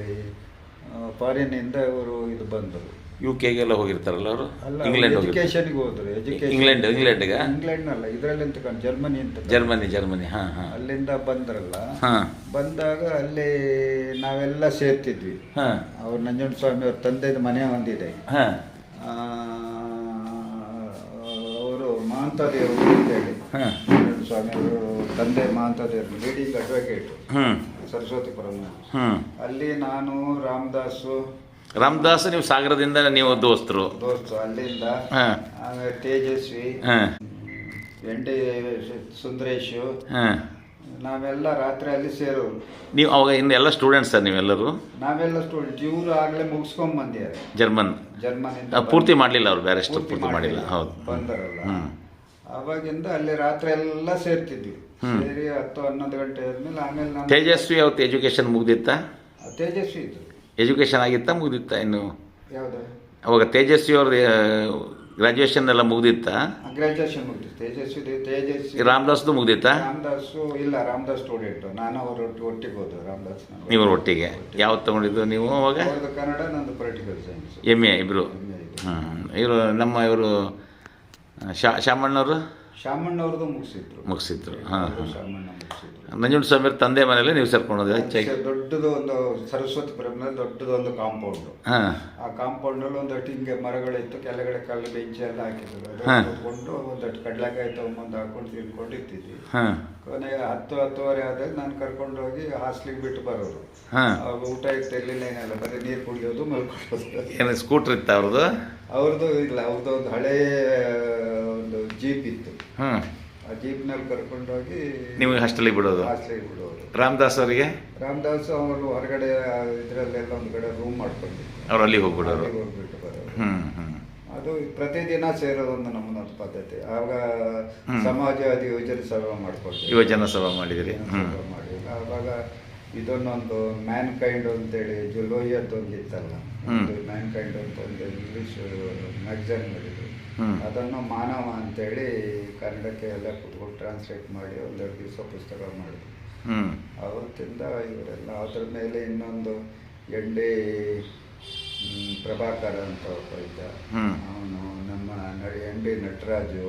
ಅಲ್ಲಿ ಫಾರಿನ್ನಿಂದ ಅವರು ಇದು ಬಂದರು. ಯು ಕೆಗೆಲ್ಲ ಹೋಗಿರ್ತಾರಲ್ಲ ಅವರು? ಅಲ್ಲ ಇಂಗ್ಲೆಂಡ್ ಹೋಗಿರ್ತಾರೆ. ಎಜುಕೇಶನ್ಗೆ ಹೋದ್ರು ಎಜುಕೇಶನ್ ಇಂಗ್ಲೆಂಡ್ ಇಂಗ್ಲೆಂಡ್ಗೆ ಇಂಗ್ಲೆಂಡ್ ಅಲ್ಲ ಇದರಲ್ಲಿ ಅಂತ ಕಾಣ್ ಜರ್ಮನಿ ಅಂತ ಜರ್ಮನಿ ಜರ್ಮನಿ ಹಾಂ ಹಾಂ. ಅಲ್ಲಿಂದ ಬಂದ್ರಲ್ಲ ಹಾಂ. ಬಂದಾಗ ಅಲ್ಲಿ ನಾವೆಲ್ಲ ಸೇರ್ತಿದ್ವಿ. ಹಾಂ. ಅವ್ರ ನಂಜುಂಡ ಸ್ವಾಮಿ ಅವ್ರ ತಂದೆದು ಮನೆ ಹೊಂದಿದೆ ಹಾಂ. ಅವರು ಮಹಾಂತದೇವರು ಅಂತೇಳಿ ಹಾಂ. ನಂಜುಂಡ ಸ್ವಾಮಿ ಅವರು ತಂದೆ ಮಹಾಂತದೇವರು ಲೀಡಿಂಗ್ ಅಡ್ವೊಕೇಟ್ ಹ್ಞೂ ಸರಸ್ವತಿಪುರಂ ಹ್ಞೂ ಅಲ್ಲಿ ನಾನು ರಾಮದಾಸು ರಾಮದಾಸ್ ನೀವು ಸಾಗರದಿಂದ ನೀವು ದೋಸ್ತರು. ದೋಸ್ತು ಅಲ್ಲಿಂದ ಹಾಂ. ಆಮೇಲೆ ತೇಜಸ್ವಿ ಹಾಂ. ಎನ್ ಡಿ ಸುಂದರೇಶು ಹಾಂ. ನಾವೆಲ್ಲ ರಾತ್ರಿ ಅಲ್ಲಿ ಸೇರೋರು. ನೀವು ಅವಾಗ ಇನ್ನು ಎಲ್ಲ ಸ್ಟೂಡೆಂಟ್ಸ್ ಸರ್ ನೀವೆಲ್ಲರೂ? ನಾವೆಲ್ಲ ಸ್ಟೂಡೆಂಟ್ ಇವರು ಆಗಲೇ ಮುಗಿಸ್ಕೊಂಡ್ ಬಂದಿದ್ದಾರೆ. ಜರ್ಮನ್ ಜರ್ಮನಿಂದ ಆ, ಪೂರ್ತಿ ಮಾಡಲಿಲ್ಲ ಅವ್ರು ಬೇರೆ ಪೂರ್ತಿ ಮಾಡಿಲ್ಲ. ಹೌದು. ಬಂದರಲ್ಲ. ಅವಾಗಿಂದ ಅಲ್ಲಿ ರಾತ್ರಿ ಎಲ್ಲ ಸೇರ್ತಿದ್ವಿ. ಸೇರಿ ಹತ್ತು ಹನ್ನೊಂದು ಗಂಟೆ ಆದ್ಮೇಲೆ ಆಮೇಲೆ ನಾನು ತೇಜಸ್ವಿ ಅವತ್ತು ಎಜುಕೇಷನ್ ಮುಗ್ದಿತ್ತಾ? ತೇಜಸ್ವಿ ಎಜುಕೇಶನ್ ಎಜುಕೇಷನ್ ಆಗಿತ್ತಾ ಮುಗ್ದಿತ್ತಾ ಇನ್ನು? ಯಾವ್ದು? ಅವಾಗ ತೇಜಸ್ವಿ ಅವ್ರ ಗ್ರಾಜುಯೇಷನ್ ಎಲ್ಲ ಮುಗ್ದಿತ್ತಾ? ಗ್ರಾಜುಯೇಷನ್ ಮುಗ್ದಿತ್ತು. ತೇಜಸ್ವಿ ತೇಜಸ್ವಿ ರಾಮದಾಸ್ದು ಮುಗ್ದಿತ್ತಾ? ರಾಮದಾಸು ಇಲ್ಲ ರಾಮದಾಸ್ ಸ್ಟೂಡೆಂಟ್ ನಾನು ಅವರು ಒಟ್ಟಿಗೆ ಹೋದ ರಾಮದಾಸ್ ನೀವು ಒಟ್ಟಿಗೆ? ಯಾವತ್ತು ತಗೊಂಡಿದ್ದು ನೀವು ಅವಾಗ? ಅವ್ರದ್ದು ಕನ್ನಡ ನಂದು ಪೊಲಿಟಿಕಲ್ ಸೈನ್ಸ್ ಎಂ ಎ ಇಬ್ಬರು ಹ್ಞೂ ಇವರು ನಮ್ಮ ಇವರು ಶಾ ಶಾಮಣ್ಣವರು? ಶಾಮಣ್ಣವ್ರದ್ದು ಮುಗಿಸಿದ್ರು ಮುಗಿಸಿದ್ರು ಹಾಂ ಶಾಮಣ್ಣ ಮುಗಿಸಿದ್ರು ನಂಜುಂಡ ಸ್ವಾಮಿಯವ್ರ ತಂದೆ ಮನೆಯಲ್ಲಿ ನೀವು ಸೇರ್ಕೊಂಡೋದು ಹೆಚ್ಚಾಗಿ ದೊಡ್ಡದು ಒಂದು ಸರಸ್ವತಿ ಪುರಂನಲ್ಲಿ ದೊಡ್ಡದು ಒಂದು ಕಾಂಪೌಂಡ್ ಹಾಂ ಆ ಕಾಂಪೌಂಡ್ ಅಲ್ಲಿ ಒಂದಷ್ಟು ಹಿಂಗೆ ಮರಗಳಿತ್ತು ಕೆಳಗಡೆ ಕಲ್ಲು ಬೆಂಚಿ ಎಲ್ಲ ಹಾಕಿದ್ರು ಹಾ. ಕೂತ್ಕೊಂಡು ಒಂದಷ್ಟು ಕಡಲೆಕಾಯಿ ತಗೊಂಬಂದು ಹಾಕೊಂಡು ತಿನ್ಕೊಂಡು ಇರ್ತಿದ್ವಿ ಹಾಂ ಕೊನೆಗೆ ಹತ್ತು ಹತ್ತುವರೆ ಆದಾಗ ನಾನು ಕರ್ಕೊಂಡು ಹೋಗಿ ಹಾಸ್ಟ್ಲಿಗೆ ಬಿಟ್ಟು ಬರೋರು ಹಾಂ ಅವಾಗ ಊಟ ಇತ್ತು ಎಲ್ಲಿಲ್ಲ ಏನಿಲ್ಲ ಬರೀ ನೀರು ಕುಡಿಯೋದು ಮಲ್ಕೊಳ್ಳೋದು ಏನು ಸ್ಕೂಟ್ರ್ ಇತ್ತು ಅವ್ರದ್ದು ಅವ್ರದ್ದು ಇಲ್ಲ ಅವ್ರದ್ದು ಒಂದು ಹಳೇ ಒಂದು ಜೀಪ್ ಇತ್ತು ಹ್ಞೂ ಆ ಜೀಪ್ನಲ್ಲಿ ಕರ್ಕೊಂಡೋಗಿ ನಿಮಗೆ ಹಾಸ್ಟೆಲಿಗೆ ಬಿಡೋದು? ಹಾಸ್ಟೆಲಿಗೆ ಬಿಡೋದು. ರಾಮದಾಸ್ ಅವರಿಗೆ? ರಾಮದಾಸ್ ಅವರು ಹೊರಗಡೆ ಇದರಲ್ಲೆಲ್ಲ ಒಂದು ಕಡೆ ರೂಮ್ ಮಾಡ್ಕೊಂಡಿದ್ರು ಅವ್ರು ಅಲ್ಲಿಗೆ ಹೋಗ್ಬಿಡೋರು? ಅಲ್ಲಿಗೆ ಹೋಗ್ಬಿಟ್ಟು ಬರೋರು. ಹ್ಞೂ ಹ್ಞೂ ಅದು ಪ್ರತಿದಿನ ಸೇರೋದೊಂದು ನಮ್ಮದೊಂದು ಪದ್ಧತಿ. ಆವಾಗ ಸಮಾಜ ಯೋಜನೆ ಸಭಾ ಮಾಡ್ಕೊಳ್ತೀವಿ ಯುವಜನ ಸಭಾ ಮಾಡಿದಿರಿ. ಹ್ಞೂ ಸಭೆ ಮಾಡಿ ಆವಾಗ ಇದನ್ನೊಂದು ಮ್ಯಾನ್ ಕೈಂಡ್ ಅಂತೇಳಿ ಜುಲೋಯಿ ಅಂತ ಒಂದು ಇತ್ತಲ್ಲ ಮ್ಯಾನ್ ಕೈಂಡ್ ಅಂತ ಒಂದು ಇಂಗ್ಲಿಷ್ ಮ್ಯಾಗಝೈನ್ ಮಾಡಿದ್ರು. ಅದನ್ನು ಮಾನವ ಅಂತೇಳಿ ಕನ್ನಡಕ್ಕೆ ಎಲ್ಲ ಕುತ್ಕೊಂಡು ಟ್ರಾನ್ಸ್ಲೇಟ್ ಮಾಡಿ ಒಂದೆರಡು ದಿವಸ ಪುಸ್ತಕ ಮಾಡಿದ್ರು. ಅವತ್ತಿಂದ ಇವರೆಲ್ಲ ಅದ್ರ ಮೇಲೆ ಇನ್ನೊಂದು ಎಂಡಿ ಪ್ರಭಾಕರ್ ಅಂತ ಒಬ್ಬ ಇದ್ದ. ಅವನು ನಮ್ಮ ನಡಿ ಎನ್ ಡಿ ನಟರಾಜು.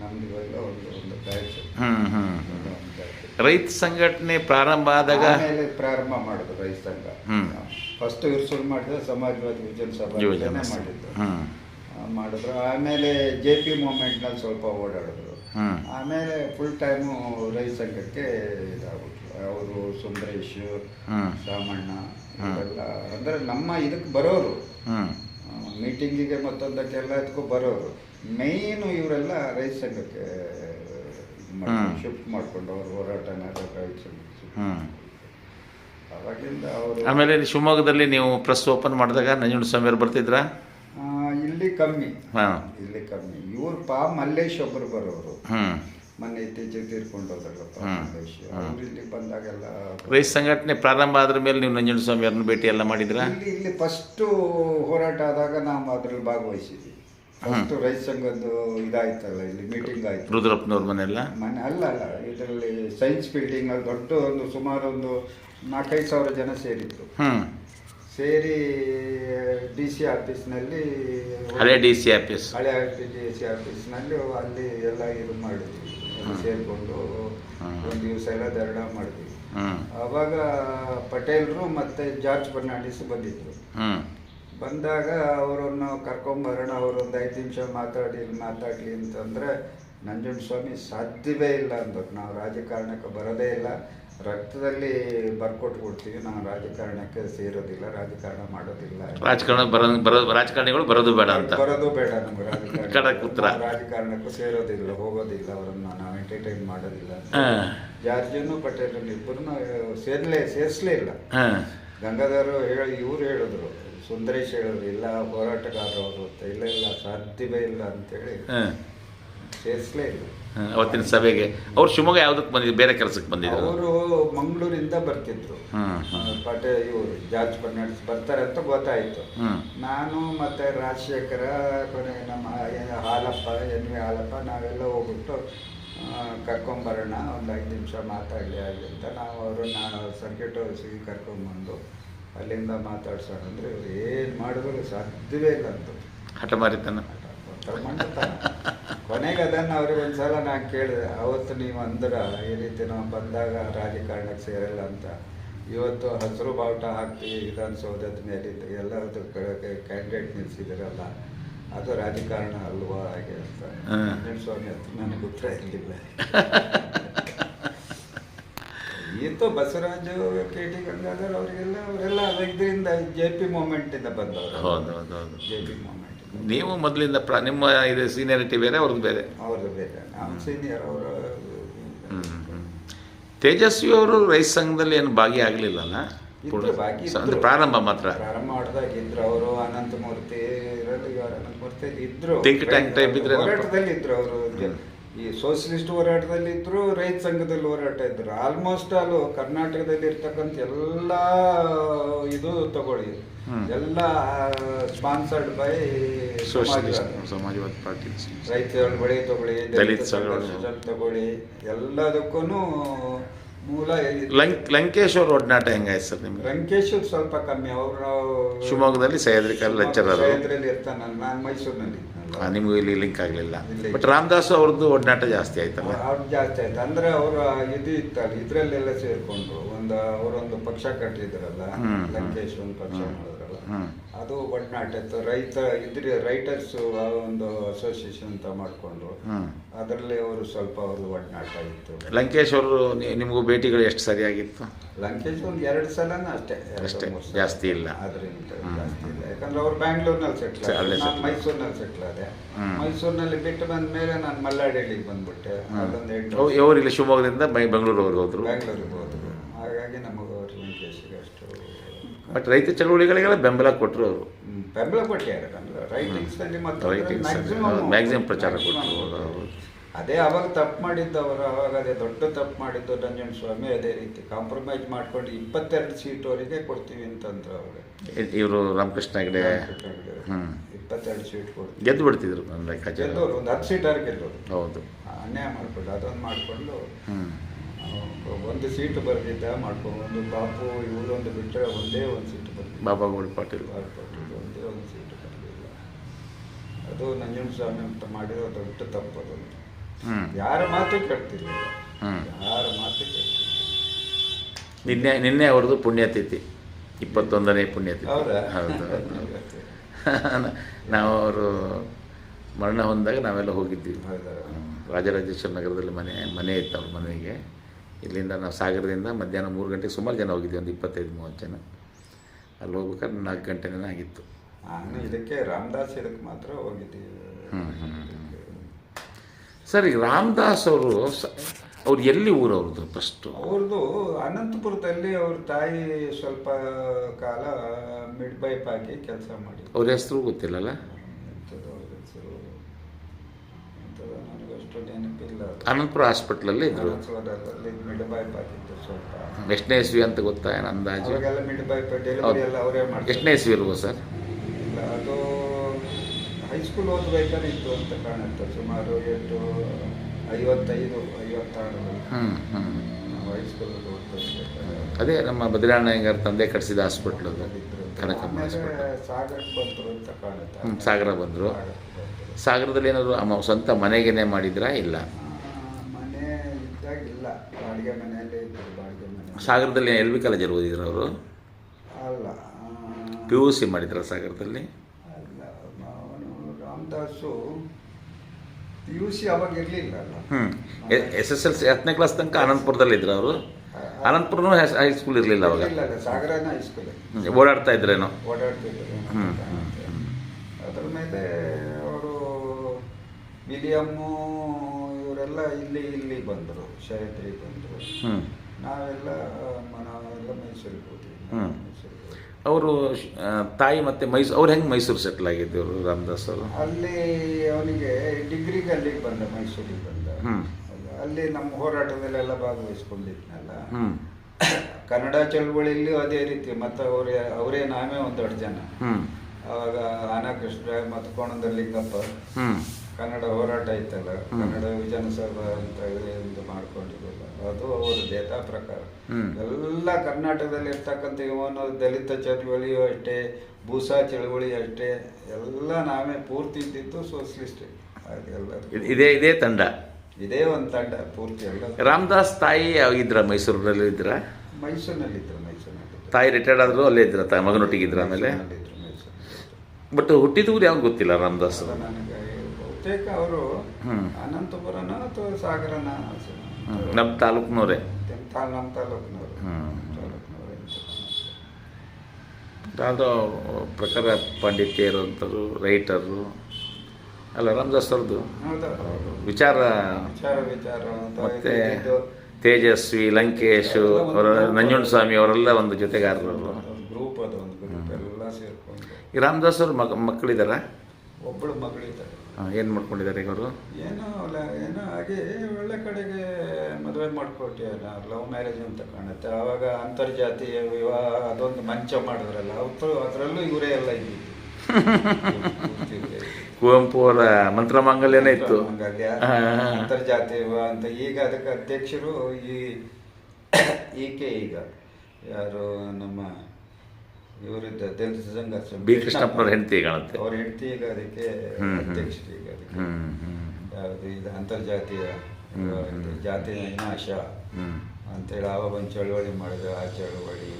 ನಮ್ದು ಇವೆಲ್ಲ ಒಂದು ಒಂದು ಬ್ಯಾಚ್ ರೈತ ಸಂಘಟನೆ ಪ್ರಾರಂಭ ಆದಾಗ ಪ್ರಾರಂಭ ಮಾಡಿದ್ರು ರೈತ ಸಂಘ. ಫಸ್ಟ್ ಇವ್ರು ಶುರು ಮಾಡಿದ್ರೆ ಸಮಾಜವಾದಿ ವಿಜನ್ ಸಭಾ ಮಾಡಿದ್ದು. ಮಾಡಿದ್ರು. ಆಮೇಲೆ ಜೆ ಪಿ ಮೂಮೆಂಟ್ನಲ್ಲಿ ಸ್ವಲ್ಪ ಓಡಾಡಿದ್ರು. ಆಮೇಲೆ ಫುಲ್ ಟೈಮು ರೈತ ಸಂಘಕ್ಕೆ ಇದಾಗ್ಬಿಟ್ರು. ಅವರು ಸುಂದರೇಶ್. ರಾಮಣ್ಣ ಇವರೆಲ್ಲ ಇವೆಲ್ಲ. ಅಂದರೆ ನಮ್ಮ ಇದಕ್ಕೆ ಬರೋರು. ಮೀಟಿಂಗಿಗೆ ಮತ್ತೊಂದಕ್ಕೆಲ್ಲ ಇದಕ್ಕೂ ಬರೋರು. ಮೇಯ್ನು ಇವರೆಲ್ಲ ರೈತ ಸಂಘಕ್ಕೆ ಶಿಫ್ಟ್ ಮಾಡ್ಕೊಂಡು ಅವ್ರ ಹೋರಾಟನ ರೈತ ಸಂಘಕ್ಕೆ ಅವಾಗಿಂದ ಅವರು ಆಮೇಲೆ ಶಿವಮೊಗ್ಗದಲ್ಲಿ ನೀವು ಪ್ರೆಸ್ ಓಪನ್ ಮಾಡಿದಾಗ ನಂಜುಂಡ ಸ್ವಾಮಿ ಬರ್ತಿದ್ರಾ? ಇಲ್ಲಿ ಕಮ್ಮಿ. ಹಾಂ. ಇಲ್ಲಿ ಕಮ್ಮಿ. ಇವ್ರು ಪಾ ಮಲ್ಲೇಶ್ ಒಬ್ಬರು ಬರೋರು. ಮೊನ್ನೆ ಇತ್ತೀಚೆಗೆ ತೀರ್ಕೊಂಡು ಹೋದ್ರಲ್ಲಪ್ಪ. ಮಲ್ಲೇಶ್. ಅವ್ರು ಇಲ್ಲಿ ಬಂದಾಗೆಲ್ಲ ರೈತ ಸಂಘಟನೆ ಪ್ರಾರಂಭ ಆದ್ರ ಮೇಲೆ ನೀವು ನಂಜುಂಡ ಸ್ವಾಮಿ ಅವ್ರನ್ನ ಭೇಟಿ ಎಲ್ಲ ಮಾಡಿದ್ರ? ಇಲ್ಲಿ ಇಲ್ಲಿ ಫಸ್ಟು ಹೋರಾಟ ಆದಾಗ ನಾವು ಅದ್ರಲ್ಲಿ ಭಾಗವಹಿಸಿದ್ವಿ. ಫಸ್ಟ್ ರೈತ ಸಂಘದ್ದು ಇದಾಯ್ತಲ್ಲ ಇಲ್ಲಿ ಮೀಟಿಂಗ್ ಆಯ್ತು. ರುದ್ರಪ್ಪನವ್ರ ಮನೆಯಲ್ಲ? ಮನೆ ಅಲ್ಲ ಅಲ್ಲ ಇದರಲ್ಲಿ ಸೈನ್ಸ್ ಬಿಲ್ಡಿಂಗ್ ಅಲ್ಲಿ ದೊಡ್ಡ ಒಂದು ಸುಮಾರು ಒಂದು ನಾಲ್ಕೈದು ಸಾವಿರ ಜನ ಸೇರಿದ್ರು. ಸೇರಿ ಡಿ ಸಿ ಆಫೀಸ್ನಲ್ಲಿ ಹಳೆ ಡಿ ಸಿ ಆಫೀಸ್ ಹಳೆ ಡಿ ಸಿ ಆಫೀಸ್ನಲ್ಲಿ ಅಲ್ಲಿ ಎಲ್ಲ ಇದು ಮಾಡಿದ್ವಿ. ಸೇರಿಕೊಂಡು ಒಂದು ದಿವಸ ಎಲ್ಲ ಧರಣ ಮಾಡಿದ್ವಿ. ಅವಾಗ ಪಟೇಲ್ರು ಮತ್ತೆ ಜಾರ್ಜ್ ಫರ್ನಾಂಡಿಸ್ ಬಂದಿದ್ರು. ಬಂದಾಗ ಅವರನ್ನು ಕರ್ಕೊಂಬರೋಣ ಅವರು ಒಂದು ಐದು ನಿಮಿಷ ಮಾತಾಡಿ ಮಾತಾಡಲಿ ಅಂತಂದರೆ ನಂಜುಂಡ ಸ್ವಾಮಿ ಸಾಧ್ಯವೇ ಇಲ್ಲ ಅಂದರು. ನಾವು ರಾಜಕಾರಣಕ್ಕೆ ಬರೋದೇ ಇಲ್ಲ. ರಕ್ತದಲ್ಲಿ ಬರ್ಕೊಟ್ಟು ಕೊಡ್ತೀವಿ. ನಾವು ರಾಜಕಾರಣಕ್ಕೆ ಸೇರೋದಿಲ್ಲ ರಾಜಕಾರಣ ಮಾಡೋದಿಲ್ಲ. ರಾಜಕಾರಣ ಬರೋದು ಬರೋ ರಾಜಕಾರಣಿಗಳು ಬರೋದು ಬೇಡ ಅಂತ. ಬರೋದು ಬೇಡ ನಮ್ಗೆ ರಾಜಕಾರಣ. ರಾಜಕಾರಣಕ್ಕೂ ಸೇರೋದಿಲ್ಲ ಹೋಗೋದಿಲ್ಲ ಅವರನ್ನು ನಾವು ಎಂಟರ್ಟೈನ್ ಮಾಡೋದಿಲ್ಲ ಜಾರ್ಜನ್ನು ಪಟೇಲನ್ನು ಇಬ್ಬರನ್ನು ಸೇರ್ಲೇ ಸೇರಿಸ್ಲೇ ಇಲ್ಲ. ಗಂಗಾಧರ್ ಹೇಳಿ ಇವ್ರು ಹೇಳಿದ್ರು ಸುಂದರೇಶ್ ಹೇಳಿದ್ರು ಇಲ್ಲ ಹೋರಾಟಗಾರರು ಅವರು ಅಂತ ಇಲ್ಲ ಇಲ್ಲ ಸಾಧ್ಯವೇ ಇಲ್ಲ ಅಂತೇಳಿ ಸೇರಿಸ್ಲೇ ಇಲ್ಲ. ಅವತ್ತಿನ ಸಭೆಗೆ. ಅವ್ರು ಶಿವಮೊಗ್ಗ ಯಾವುದಕ್ಕೆ ಬಂದಿದ್ರು ಬೇರೆ ಕೆಲಸಕ್ಕೆ ಬಂದಿದ್ರು? ಅವರು ಮಂಗಳೂರಿಂದ ಬರ್ತಿದ್ರು. ಪಟೇ ಇವರು ಜಾರ್ಜ್ ಫರ್ನಾಂಡಿಸ್ ಬರ್ತಾರೆ ಅಂತ ಗೊತ್ತಾಯ್ತು. ನಾನು ಮತ್ತೆ ರಾಜಶೇಖರ ಕೊನೆ ನಮ್ಮ ಹಾಲಪ್ಪ ಎನ್ ವಿ ಹಾಲಪ್ಪ ನಾವೆಲ್ಲ ಹೋಗ್ಬಿಟ್ಟು ಕರ್ಕೊಂಡ್ ಕರ್ಕೊಂಬರೋಣ ಒಂದು ಐದು ನಿಮಿಷ ಮಾತಾಡಲಿ ಆಗಲಿ ಅಂತ ನಾವು ಅವರನ್ನ ಸರ್ಕ್ಯೂಟ್ ಹೌಸಿಗೆ ಕರ್ಕೊಂಬಂದು ಅಲ್ಲಿಂದ ಮಾತಾಡ್ಸೋಣ ಅಂದರೆ ಇವ್ರು ಏನು ಮಾಡಿದ್ರು ಸಾಧ್ಯವೇ ಇಲ್ಲ ಅಂತ. ಹಠಮಾರಿತನ. ಕೊನೆಗೆ ಅದನ್ನು ಅವ್ರಿಗೆ ಒಂದ್ಸಲ ನಾನು ಕೇಳಿದೆ ಅವತ್ತು ನೀವು ಅಂದ್ರ ಈ ರೀತಿ ನಾವು ಬಂದಾಗ ರಾಜಕಾರಣಕ್ಕೆ ಸೇರಲ್ಲ ಅಂತ. ಇವತ್ತು ಹಸಿರು ಬಾವುಟ ಹಾಕಿ ವಿಧಾನಸೌಧದ ಮೇಲೆ ಎಲ್ಲದರ ಕ್ಯಾಂಡಿಡೇಟ್ ನಿಲ್ಸಿದಿರಲ್ಲ ಅದು ರಾಜಕಾರಣ ಅಲ್ವಾ ಹಾಗೆ ಅಂತ. ಸ್ವಾಮಿ ಹತ್ರ ನನಗೆ ಉತ್ತರ ಇರಲಿಲ್ಲ. ಈತು ಬಸವರಾಜು ಕೆ ಟಿ ಗಂಗಾಧರ್ ಅವರಿಗೆಲ್ಲ ಅವರೆಲ್ಲ ಇದರಿಂದ ಜೆ ಪಿ ಮೂಮೆಂಟಿಂದ ಬಂದವರು. ಹೌದು ಹೌದು ಹೌದು. ಜೆ ಪಿ ಮೂಮೆಂಟ್ ನೀವು ಮೊದಲಿಂದ ಪ್ರ ನಿಮ್ಮ ಇದು ಸೀನಿಯರಿಟಿ ಬೇರೆ ಅವ್ರದ್ದು ಬೇರೆ? ಅವ್ರದ್ದು ಬೇರೆ. ನಾವು ಸೀನಿಯರ್ ಅವರು ಹ್ಮ್, ಹ್ಮ್. ತೇಜಸ್ವಿ ಅವರು ರೈತ ಸಂಘದಲ್ಲಿ ಏನು ಭಾಗಿಯಾಗಲಿಲ್ಲಲ್ಲ. ಅಂದ್ರೆ ಪ್ರಾರಂಭ ಮಾತ್ರ. ಪ್ರಾರಂಭ ಮಾಡಿದಾಗ ಇದ್ರು ಅವರು ಅನಂತಮೂರ್ತಿ ಇವರು ಅನಂತಮೂರ್ತಿ ಇದ್ರು. ಟೈಪ್ ಇದ್ರೆ ಇದ್ರು ಅವರು. ಈ ಸೋಷಲಿಸ್ಟ್ ಹೋರಾಟದಲ್ಲಿ ಇದ್ರು ರೈತ ಸಂಘದಲ್ಲಿ ಹೋರಾಟ ಇದ್ರು. ಆಲ್ಮೋಸ್ಟ್ ಆಲ್ ಕರ್ನಾಟಕದಲ್ಲಿ ಇರ್ತಕ್ಕಂಥ ಎಲ್ಲ ಇದು ತಗೊಳ್ಳಿ. ಎಲ್ಲ ಸ್ಪಾನ್ಸರ್ಡ್ ಬೈ ಸಮಾಜವಾದಿ. ಪಾರ್ಟಿ. ರೈತ ಚಳವಳಿ ತಗೊಳ್ಳಿ ದಲಿತ ತಗೊಳ್ಳಿ ಎಲ್ಲದಕ್ಕೂ ಮೂಲ ಲಂಕೇಶ್ವರ್ ಒಡನಾಟ ಹೆಂಗಾಯ್ತು ಸರ್ ನಿಮ್ಗೆ? ಲಂಕೇಶ್ವರ್ ಸ್ವಲ್ಪ ಕಮ್ಮಿ. ಅವರು ಶಿವಮೊಗ್ಗದಲ್ಲಿ ಸಹ್ಯಾದ್ರಿ ಕಾಲ ಲೆಕ್ಚರರ್ ಸಹ್ಯಾದ್ರಿಯಲ್ಲಿ ಇರ್ತಾನೆ ನಾನು ಮೈಸೂರಿನಲ್ಲಿ. ನಿಮಗೂ ಇಲ್ಲಿ ಲಿಂಕ್ ಆಗಲಿಲ್ಲ. ಬಟ್ ರಾಮದಾಸ್ ಅವ್ರದ್ದು ಒಡನಾಟ ಜಾಸ್ತಿ ಆಯ್ತಲ್ಲ ಅವ್ರು ಜಾಸ್ತಿ ಆಯ್ತು ಅಂದ್ರೆ ಅವರು ಇದು ಇತ್ತಲ್ಲ ಇದ್ರಲ್ಲೆಲ್ಲ ಸೇರ್ಕೊಂಡ್ರು ಒಂದು ಅವರೊಂದು ಪಕ್ಷ ಕಟ್ಟಿದ್ರಲ್ಲ. ಲಂಕೇಶ್ ಒಂದು ಪಕ್ಷ ಹ್ಮ್. ಅದು ಒಡನಾಟ ಇತ್ತು ರೈತ ಇದ್ರ ರೈಟರ್ಸ್ ಒಂದು ಅಸೋಸಿಯೇಷನ್ ಅಂತ ಮಾಡಿಕೊಂಡು ಅದರಲ್ಲಿ ಅವರು ಸ್ವಲ್ಪ ಅವ್ರದ್ದು ಒಡನಾಟ ಇತ್ತು. ಲಂಕೇಶ್ ಅವರು ನಿಮಗೂ ಭೇಟಿಗಳು ಎಷ್ಟು ಸರಿಯಾಗಿತ್ತು? ಲಂಕೇಶ್ ಒಂದು ಎರಡು ಸಲನೂ ಅಷ್ಟೇ. ಅಷ್ಟೇ, ಜಾಸ್ತಿ ಇಲ್ಲ. ಅದರಿಂದ ಜಾಸ್ತಿ ಇಲ್ಲ. ಯಾಕಂದ್ರೆ ಅವ್ರು ಬ್ಯಾಂಗ್ಳೂರ್ನಲ್ಲಿ ಸೆಟ್ಲ್ ನಾನು. ಮೈಸೂರಿನಲ್ಲಿ ಸೆಟ್ಲ್ ಆದೆ. ಮೈಸೂರಿನಲ್ಲಿ ಬಿಟ್ಟು ಬಂದ ಮೇಲೆ ನಾನು ಮಲ್ಲಾಡಿಗೆ ಬಂದ್ಬಿಟ್ಟೆ. ಅಲ್ಲೊಂದು ಎಂಟು ಇಲ್ಲಿ ಶಿವಮೊಗ್ಗದಿಂದ ಮೈ ಬೆಂಗಳೂರವ್ರಿಗೆ ಹೋದ್ರು? ಬ್ಯಾಂಗ್ಳೂರಿಗೆ ಹೋದ್ರು. ಬಟ್ ರೈತ ಚಳುವಳಿಗಳಿಗೆಲ್ಲ ಬೆಂಬಲ ಕೊಟ್ಟರು ಅವರು. ಬೆಂಬಲ ಕೊಟ್ಟಿದ್ದಾರೆ ಪ್ರಚಾರ ಕೊಟ್ಟರು. ಹೌದು. ಅದೇ ಅವಾಗ ತಪ್ಪು ಮಾಡಿದ್ದವರು ಅವಾಗ ಅದೇ ದೊಡ್ಡ ತಪ್ಪು ಮಾಡಿದ್ದು ರಂಜನ್ ಸ್ವಾಮಿ ಅದೇ ರೀತಿ ಕಾಂಪ್ರಮೈಸ್ ಮಾಡ್ಕೊಂಡು ಇಪ್ಪತ್ತೆರಡು ಸೀಟ್ವರೆಗೆ ಕೊಡ್ತೀವಿ ಅಂತಂದ್ರು ಅವರು. ಇವರು ರಾಮಕೃಷ್ಣ ಹೆಗಡೆ. ಇಪ್ಪತ್ತೆರಡು ಸೀಟ್ ಕೊಡ್ತೀವಿ. ಗೆದ್ದು ಬಿಡ್ತಿದ್ರು ಒಂದು ಹತ್ತು ಸೀಟ್ ಗೆಲ್ಲೋರು ಹೌದು. ಅನ್ಯಾಯ ಮಾಡಿಕೊಂಡು ಅದೊಂದು ಮಾಡಿಕೊಂಡು ಒಂದು ಸೀಟ್ ಬರೆದಿದ್ದ ಮಾಡ್ಕೊಂಡು ಒಂದು ಬಾಪು ಇವರೊಂದು ಬಿಟ್ಟರೆ ಒಂದೇ ಒಂದು ಸೀಟ್ ಬರ್ದಿದ್ದ. ಬಾಬಾ ಗೌಡ ಪಾಟೀಲ್. ಪಾಟೀಲ್ ಒಂದೇ ಒಂದು ಸೀಟ್ ಬರಲಿಲ್ಲ ಅದು ನಂಜನ ಸ್ವಾಮಿ ಅಂತ ಮಾಡಿರೋ ದೊಡ್ಡ ತಪ್ಪು ಅದು. ಹ್ಮ್. ಯಾರ ಮಾತು ಕೇಳ್ತಿರ್ಲಿಲ್ಲ. ಹ್ಮ್. ಯಾರ ಮಾತು ಕೇಳ್ತಿರ್ಲಿಲ್ಲ. ನಿನ್ನೆ ನಿನ್ನೆ ಅವ್ರದ್ದು ಪುಣ್ಯತಿಥಿ. ಇಪ್ಪತ್ತೊಂದನೇ ಪುಣ್ಯತಿಥಿ. ಹೌದಾ. ನಾವು ಅವರು ಮರಣ ಹೊಂದಾಗ ನಾವೆಲ್ಲ ಹೋಗಿದ್ವಿ ಹೌದಾ? ರಾಜರಾಜೇಶ್ವರ ನಗರದಲ್ಲಿ ಮನೆ ಮನೆ ಇತ್ತು ಅವ್ರ ಮನೆಗೆ. ಇಲ್ಲಿಂದ ನಾವು ಸಾಗರದಿಂದ ಮಧ್ಯಾಹ್ನ ಮೂರು ಗಂಟೆಗೆ ಸುಮಾರು ಜನ ಹೋಗಿದ್ವಿ ಒಂದು ಇಪ್ಪತ್ತೈದು ಮೂವತ್ತು ಜನ. ಅಲ್ಲಿ ಹೋಗ್ಬೇಕಾದ್ರೆ ನಾಲ್ಕು ಗಂಟೆನೇ ಆಗಿತ್ತು. ಇದಕ್ಕೆ ರಾಮದಾಸ್ ಇದಕ್ಕೆ ಮಾತ್ರ ಹೋಗಿದ್ದೀವಿ. ಹ್ಮ್, ಹ್ಮ್, ಸರ್ ಈಗ ರಾಮದಾಸ್ ಅವರು ಅವ್ರು ಎಲ್ಲಿ ಊರವ್ರದ್ದು ಫಸ್ಟ್ ಅವ್ರದ್ದು ಅನಂತಪುರದಲ್ಲಿ ಅವ್ರ ತಾಯಿ ಸ್ವಲ್ಪ ಕಾಲ ಮಿಡ್ ಬೈಪ್ ಹಾಕಿ ಕೆಲಸ ಮಾಡಿದ್ರು. ಅವ್ರ ಹೆಸರು ಗೊತ್ತಿಲ್ಲಲ್ಲ ಎಂಥದ್ದು ಅವ್ರ ಹೆಸರು ನೆನಪಿಲ್ಲ ಅದು. ಅನಂತಪುರ ಹಾಸ್ಪಿಟ್ಲಲ್ಲಿ ಇದ್ರು. ಅನಂತಪುರದಲ್ಲಿ ಮಿಡ್ ಸ್ವಲ್ಪ. ಎಷ್ಟನೇ ಇಸ್ವಿ ಅಂತ ಗೊತ್ತಾ ಏನು ಅಂದಾಜು? ಅವಾಗೆಲ್ಲ ಮಿಡ್. ಡೆಲಿವರಿ ಎಲ್ಲ ಅವರೇ ಎಷ್ಟನೇ ಇಸ್ವಿ ಇರ್ಬೋದು ಸರ್? ಇಲ್ಲ ಅದು ಹೈಸ್ಕೂಲ್ ಓದ್ಬೇಕಾದ್ರೆ ಇತ್ತು ಅಂತ ಕಾಣುತ್ತೆ. ಸುಮಾರು ಎಷ್ಟು ಐವತ್ತೈದು ಐವತ್ತಾರು. ಹ್ಞೂ ಹ್ಞೂ ಹೈಸ್ಕೂಲಲ್ಲಿ ಓದ್ಬೇಕಾದ್ರೆ ಅದೇ ನಮ್ಮ ಬದ್ರಿನಾರಾಯಣಗಾರ ತಂದೆ ಕಟ್ಸಿದ ಹಾಸ್ಪಿಟ್ಲ್ ಅದು ಕನಕಮ್ಮ ಹಾಸ್ಪಿಟ್ಲ್. ಸಾಗರಕ್ಕೆ ಬಂದರು ಅಂತ ಕಾಣುತ್ತೆ. ಸಾಗರ ಬಂದ್ರು. ಸಾಗರದಲ್ಲಿ ಏನಾದರೂ ಅಮ್ಮ ಸ್ವಂತ ಮನೆಗೇನೆ ಮಾಡಿದ್ರಾ ಇಲ್ಲ? ಸಾಗರದಲ್ಲಿ ಎಲ್ ಬಿ ಕಾಲೇಜಲ್ಲಿ ಓದಿದ್ರು ಅವರು? ಪಿ ಯು ಸಿ ಮಾಡಿದ್ರ ಸಾಗರದಲ್ಲಿ? ರಾಮದಾಸು ಪಿ ಯು ಸಿ ಅವಾಗ ಇರಲಿಲ್ಲ ಹ್ಞೂ ಎಸ್ ಎಸ್ ಎಲ್ ಸಿ ಹತ್ತನೇ ಕ್ಲಾಸ್ ತನಕ ಅನಂತಪುರದಲ್ಲಿ ಇದ್ರು ಅವರು? ಅನಂತಪುರನೂ ಹೈಸ್ಕೂಲ್ ಇರಲಿಲ್ಲ ಅವಾಗ? ಸಾಗರನ ಹೈಸ್ಕೂಲ್ ಓಡಾಡ್ತಾ ಇದ್ರೇನೋ? ಓಡಾಡ್ತಿದ್ರು ಹ್ಮ್, ಹ್ಮ್, ಅದ್ರ ಮೇಲೆ ವಿಲಿಯಮ್ಮು ಇವರೆಲ್ಲ ಇಲ್ಲಿ ಇಲ್ಲಿ ಬಂದರು ಶರತ್ರಿ ಬಂದರು. ನಾವೆಲ್ಲ ನಾವೆಲ್ಲ ಮೈಸೂರಿಗೆ ಹೋದ್ವಿ. ಹ್ಮ್. ಮೈಸೂರಿಗೆ ಹೋದ್ವಿ. ಅವರು ತಾಯಿ ಮತ್ತು ಮೈಸೂರು ಅವ್ರು ಹೆಂಗೆ ಮೈಸೂರು ಸೆಟ್ಲ್ ಆಗಿದ್ದವರು ರಾಮದಾಸ್ ಅವರು? ಅಲ್ಲಿ ಅವನಿಗೆ ಡಿಗ್ರಿಗೆ ಅಲ್ಲಿಗೆ ಬಂದ ಮೈಸೂರಿಗೆ ಬಂದ. ಹ್ಮ್. ಅಲ್ಲಿ ನಮ್ಮ ಹೋರಾಟದಲ್ಲೆಲ್ಲ ಭಾಗವಹಿಸ್ಕೊಂಡಿದ್ನಲ್ಲ. ಹ್ಞೂ ಕನ್ನಡ ಚಳವಳಿಯಲ್ಲಿ ಅದೇ ರೀತಿ ಮತ್ತು ಅವರೇ ಅವರೇ ನಾವೇ ಒಂದೆರಡು ದೊಡ್ಡ ಜನ. ಹ್ಞೂ ಅವಾಗ ಆನಕೃಷ್ಣ ಮತ್ತು ಕೋಣದಲ್ಲಿ ಹ್ಞೂ ಕನ್ನಡ ಹೋರಾಟ ಇತ್ತಲ್ಲ ಕನ್ನಡ ವಿಧಾನಸಭಾ ಅಂತ ಹೇಳಿ ಮಾಡ್ಕೊಂಡಿದ್ದಲ್ಲ ಮಾಡ್ಕೊಂಡಿದ್ದಿಲ್ಲ. ಅದು ಅವರ ದೇತಾ ಪ್ರಕಾರ. ಎಲ್ಲ ಕರ್ನಾಟಕದಲ್ಲಿ ಇರ್ತಕ್ಕಂಥ ಇವನು ದಲಿತ ಚಳವಳಿಯು ಅಷ್ಟೇ ಭೂಸಾ ಚಳವಳಿ ಅಷ್ಟೇ ಎಲ್ಲ ನಾವೇ ಪೂರ್ತಿ ಇದ್ದಿದ್ದು ಸೋಷಲಿಸ್ಟ್ ಅದೆಲ್ಲ ಇದ್- ಇದೇ ಇದೇ ತಂಡ? ಇದೇ ಒಂದು ತಂಡ ಪೂರ್ತಿ ಎಲ್ಲ ರಾಮದಾಸ್ ತಾಯಿ ಇದ್ರ? ಮೈಸೂರಿನಲ್ಲಿ ಇದ್ರ? ಮೈಸೂರಿನಲ್ಲಿದ್ರು ಮೈಸೂರಿನಲ್ಲಿ ತಾಯಿ ರಿಟೈರ್ಡ್ ಆದ್ರು ಅಲ್ಲೇ ಇದ್ರ ತಾ ಮಗನೊಟ್ಟಿಗಿದ್ರ ಆಮೇಲೆ? ಮೈಸೂರಿನಲ್ಲಿದ್ರು, ಮೈಸೂರಿನಲ್ಲಿದ್ರು. ಬಟ್ ಹುಟ್ಟಿದ ಊರು ಯಾವ್ದು ಗೊತ್ತಿಲ್ಲ ರಾಮದಾಸ್ ಬಹುತೇಕ ಅವರು. ಅನಂತಪುರನ ಅಥವಾ ಸಾಗರನ ನಮ್ಮ ತಾಲೂಕ್ನವ್ರೆ. ತಾಲ್ ನಮ್ಮ ತಾಲೂಕಿನವರು. ಯಾವುದೋ ಪ್ರಕಾರ ಪಾಂಡಿತ್ಯ ಇರುವಂಥವ್ರು ರೈಟರು ಅಲ್ಲ ರಾಮದಾಸ್ ಅವ್ರದ್ದು ವಿಚಾರ. ವಿಚಾರ ವಿಚಾರ. ಅಂತ ಮತ್ತೆ ತೇಜಸ್ವಿ ಲಂಕೇಶ್ ಅವರ ನಂಜುಂಡಸ್ವಾಮಿ ಅವರೆಲ್ಲ ಒಂದು ಜೊತೆಗಾರರು ಗ್ರೂಪ್ ಅದು ಒಂದು ಗ್ರೂಪ್ ಎಲ್ಲ ಸೇರ್ಕೊಂಡು. ಈ ರಾಮದಾಸ್ ಅವ್ರ ಮಗ ಮಕ್ಕಳಿದಾರ? ಒಬ್ಬಳು ಮಗಳಿದ್ದಾರೆ ಏನು ಮಾಡ್ಕೊಂಡಿದ್ದಾರೆ ಈಗ ಅವರು ಏನೋ ಅಲ್ಲ ಏನೋ ಹಾಗೆ ಒಳ್ಳೆ ಕಡೆಗೆ ಮದುವೆ ಮಾಡ್ಕೊಟ್ಟಿದ್ದಾರೆ ಲವ್ ಮ್ಯಾರೇಜ್ ಅಂತ ಕಾಣುತ್ತೆ. ಆವಾಗ ಅಂತರ್ಜಾತೀಯ ವಿವಾಹ ಅದೊಂದು ಮಂಚ ಮಾಡಿದ್ರಲ್ಲ ಅವತ್ತು ಅದರಲ್ಲೂ ಇವರೇ ಎಲ್ಲ ಇದ್ದಿದ್ದು. ಇವರೇ ಕುವೆಂಪು ಅವರ ಮಂತ್ರಮಾಂಗಲ್ಯನೇ ಇತ್ತು. ಮಂಗಲ್ಯ ಅಂತರ್ಜಾತಿ. ವಿವಾಹ ಅಂತ. ಈಗ ಅದಕ್ಕೆ ಅಧ್ಯಕ್ಷರು ಈ ಈಕೆ ಈಗ ಯಾರು ನಮ್ಮ ಇವರಿದ್ದ ದಲಿತ ಸಂಘ ಬಿ. ಕೃಷ್ಣಪ್ಪನವ್ರ ಹೆಂಡತಿ ಕಾಣುತ್ತೆ ಅವ್ರ ಹೆಂಡತಿ ಈಗ ಅದಕ್ಕೆ. ಅಧ್ಯಕ್ಷರು ಈಗ ಅದಕ್ಕೆ. ಯಾವುದು ಇದು ಅಂತರ್ಜಾತೀಯ ಜಾತಿ ವಿನಾಶ ಹ್ಮ್. ಅಂತೇಳಿ ಆವಾಗ ಒಂದು ಚಳುವಳಿ ಮಾಡಿದ್ರು ಆ ಚಳುವಳಿ.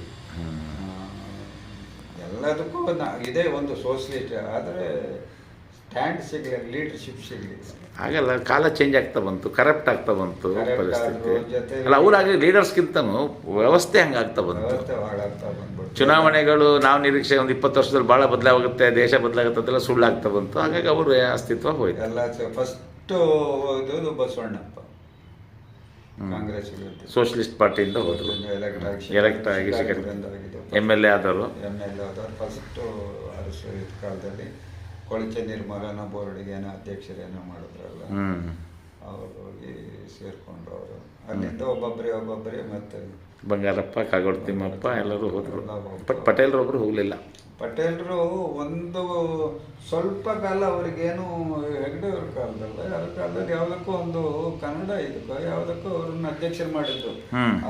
ಎಲ್ಲದಕ್ಕೂ ಇದೇ ಒಂದು ಸೋಷಲಿಸ್ಟ್ ಆದರೆ ಸ್ಟ್ಯಾಂಡ್ ಸಿಗಲಿ ಲೀಡರ್ಶಿಪ್ ಸಿಗಲಿ. ಹಾಗಲ್ಲ ಕಾಲ ಚೇಂಜ್ ಆಗ್ತಾ ಬಂತು ಕರಪ್ಟ್ ಆಗ್ತಾ ಬಂತು ಪರಿಸ್ಥಿತಿ. ಅಲ್ಲ ಜೊತೆಗೆ- ಅಲ್ಲ ಅವರಾಗಿ ಲೀಡರ್ಸ್ಗಿಂತನೂ ವ್ಯವಸ್ಥೆ ಹಂಗಾಗ್ತಾ ಬಂತು. ಚುನಾವಣೆಗಳು ನಾವು ನಿರೀಕ್ಷೆ ಒಂದು ಇಪ್ಪತ್ತು ವರ್ಷದಲ್ಲಿ ಭಾಳ ಬದಲಾಗುತ್ತೆ ದೇಶ ಬದಲಾಗುತ್ತೆ ಅದೆಲ್ಲ ಸುಳ್ಳಾಗ್ತಾ ಬಂತು. ಹಾಗಾಗಿ ಅವರು ಅಸ್ತಿತ್ವ ಹೋಯ್ತು. ಎಲ್ಲ ಫಸ್ಟ್ ಇದು ಬಸವಣ್ಣಪ್ಪ. ಕಾಂಗ್ರೆಸ್ ಸೋಷಲಿಸ್ಟ್ ಪಾರ್ಟಿಯಿಂದ ಹೋದರು. ಎಲೆಕ್ಟ್ ಆಗಿ ಎಂ ಎಲ್ ಎ ಆದವರು. ಎಂ ಎಲ್ ಎ ಆದವರು ಫಸ್ಟ್ ಕಾಲದಲ್ಲಿ. ಕೊಳಚೆ ನಿರ್ಮಲನ ಬೋರ್ಡಿಗೆ ಏನೋ ಅಧ್ಯಕ್ಷರೇನೋ ಮಾಡಿದ್ರಲ್ಲ ಅವರು ಹೋಗಿ ಸೇರ್ಕೊಂಡು ಅವರು. ಅಲ್ಲಿಂದ ಒಬ್ಬೊಬ್ಬರೇ ಒಬ್ಬೊಬ್ಬರೇ ಮತ್ತೆ ಬಂಗಾರಪ್ಪ ಕಾಗೋಡು ತಿಮ್ಮಪ್ಪ ಎಲ್ಲರೂ ಹೋದರು. ಬಟ್ ಪಟೇಲ್ರು ಒಬ್ಬರು ಹೋಗಲಿಲ್ಲ. ಪಟೇಲ್ರು ಒಂದು ಸ್ವಲ್ಪ ಕಾಲ ಅವ್ರಿಗೇನು ಹೆಗ್ಡೆ ಅವ್ರ ಕಾಲದಲ್ಲ ಅವ್ರ ಕಾಲದಲ್ಲಿ ಯಾವುದಕ್ಕೂ ಒಂದು ಕನ್ನಡ ಇದಕ್ಕೋ ಯಾವುದಕ್ಕೂ ಅವ್ರನ್ನ ಅಧ್ಯಕ್ಷರು ಮಾಡಿದ್ರು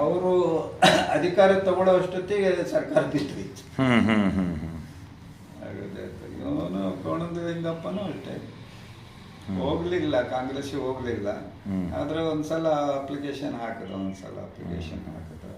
ಅವರು ಅಧಿಕಾರ ತಗೊಳ್ಳೋ ಅಷ್ಟೊತ್ತಿಗೆ ಸರ್ಕಾರ ಬಿತ್ತು. ಹ್ಞೂ ಹ್ಞೂ ಹ್ಞೂ ಹ್ಞೂ ಇವನು ಕೋಣಂದ ಲಿಂಗಪ್ಪನೂ ಅಷ್ಟೇ ಹೋಗ್ಲಿಲ್ಲ. ಕಾಂಗ್ರೆಸ್ ಹೋಗ್ಲಿಲ್ಲ. ಆದ್ರೆ ಒಂದ್ಸಲ ಅಪ್ಲಿಕೇಶನ್ ಹಾಕಿದ ಒಂದ್ಸಲ ಅಪ್ಲಿಕೇಶನ್ ಹಾಕಿದ